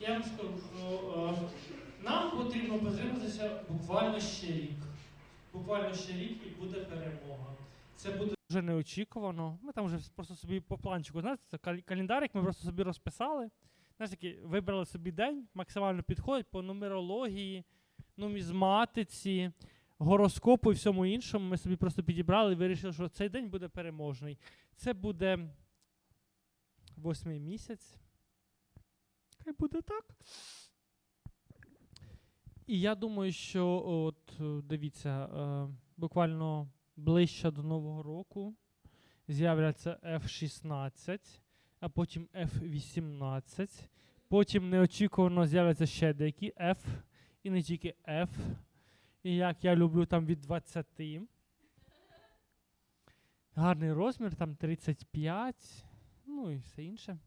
я вам скажу, е, нам потрібно потриматися буквально ще рік. Буквально ще рік і буде перемога. Це буде дуже неочікувано. Ми там вже просто собі по планчику, знаєте, це кал- календарик ми просто собі розписали. Знаєш, такі, вибрали собі день, максимально підходить по нумерології, нумізматиці, гороскопу і всьому іншому. Ми собі просто підібрали і вирішили, що цей день буде переможний. Це буде восьмий місяць. Хай буде так. І я думаю, що от дивіться, е, буквально ближче до Нового року з'являться F-16, а потім F-18. Потім неочікувано з'являться ще деякі F, і не тільки F. І як я люблю там від 20. Гарний розмір, там 35, ну і все інше.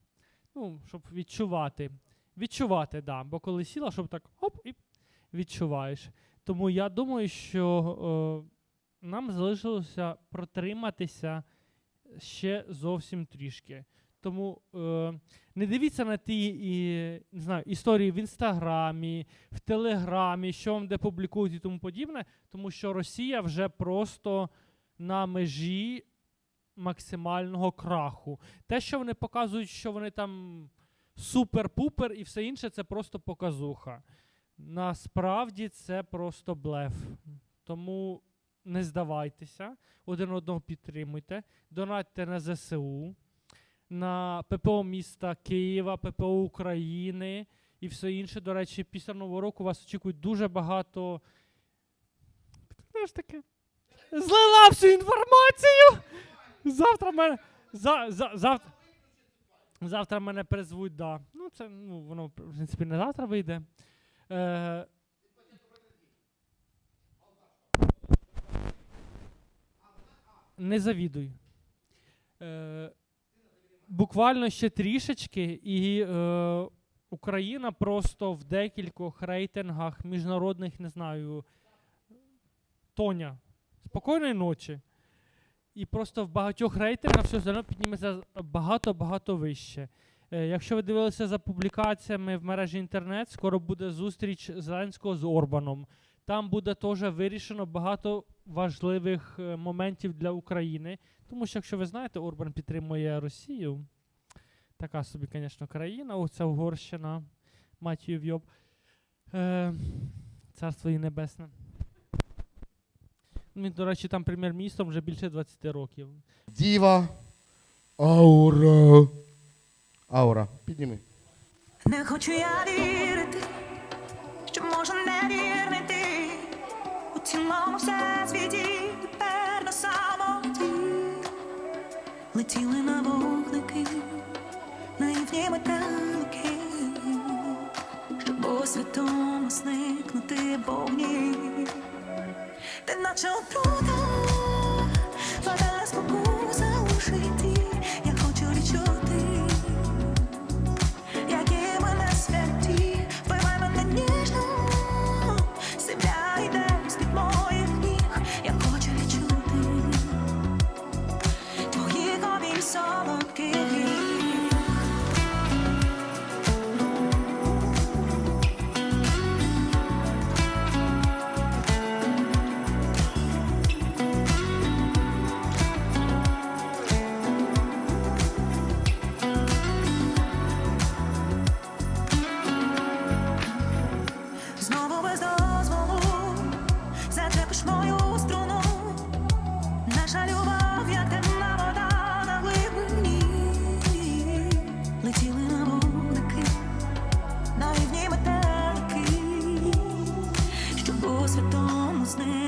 Ну, щоб відчувати. Відчувати. Да. Бо коли сіла, щоб так оп, і відчуваєш. Тому я думаю, що е, нам залишилося протриматися ще зовсім трішки. Тому е, не дивіться на ті і, не знаю, історії в інстаграмі, в телеграмі, що вам де публікують і тому подібне, тому що Росія вже просто на межі максимального краху. Те, що вони показують, що вони там супер-пупер і все інше, це просто показуха. Насправді це просто блеф. Тому не здавайтеся, один одного підтримуйте, донатьте на ЗСУ, на ППО міста Києва, ППО України і все інше. До речі, після Нового року вас очікують дуже багато. Знаєш таке. Злила всю інформацію. Завтра мене. За, за, завтра. Завтра мене призвуть, да. Ну, це ну, воно, в принципі, не завтра вийде. Е, не завідуй. Е, буквально ще трішечки, і е, Україна просто в декількох рейтингах міжнародних, не знаю, Тоня. Спокійної ночі. І просто в багатьох рейтингах все одно підніметься багато-багато вище. Е, Якщо ви дивилися за публікаціями в мережі інтернет, скоро буде зустріч Зеленського з Орбаном. Там буде теж вирішено багато важливих е, моментів для України. Тому що, якщо ви знаєте, Орбан підтримує Росію. Така собі, звісно, країна, оця Угорщина, матію вйоб. Е, царство їй небесне. Він, до речі, там прем'єр-міністром вже більше 20 років. Діва. Аура. Аура. Підніми. Не хочу я вірити, що може не вірний ти у цілому всесвіті тепер на самоті летіли на вогники, наївні метелики, щоб у святому зникнути вогні, наче отрута, вода спокуса у Наша любов, як темна вода на глибині, летіли на вулики, наївні метелики, що у святому сни.